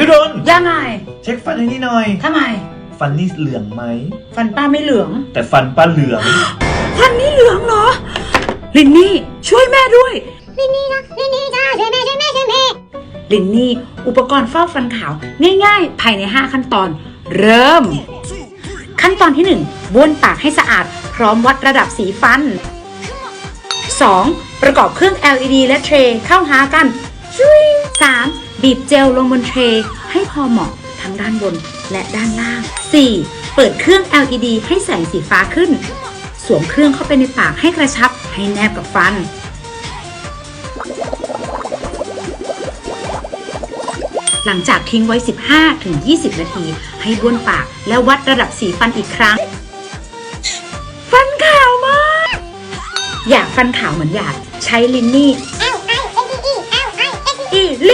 พี่ดนยังไง เช็คฟันให้นี่หน่อย ทำไม ฟันนี่เหลืองไหม ฟันป้าไม่เหลือง แต่ฟันป้าเหลือง ฟันนี่เหลืองเหรอ ลินนี่ช่วยแม่ด้วย ลินนี่นะลินนี่จ้าช่วยแม่ช่วยแม่ช่วยแม่ลินนี่อุปกรณ์ฟอกฟันขาว ง่ายๆ ภายใน 5 ขั้นตอน เริ่ม ขั้นตอนที่1บ้วนปากให้สะอาด พร้อมวัดระดับสีฟัน 2. ประกอบเครื่อง LED และเทรย์เข้าหากันชุย 3. บีบเจลลงบนเทรย์ให้พอเหมาะทั้งด้านบนและด้านล่าง 4. เปิดเครื่อง LED ให้แสงสีฟ้าขึ้น สวมเครื่องเข้าไปในปากให้กระชับให้แนบกับฟัน หลังจากทิ้งไว้ 15-20 นาที ให้บ้วนปากแล้ววัดระดับสีฟันอีกครั้ง ฟันขาวมาก อยากฟันขาวเหมือนอยาก ใช้ลินนี่ L I N D E L I N D E อีลินนี่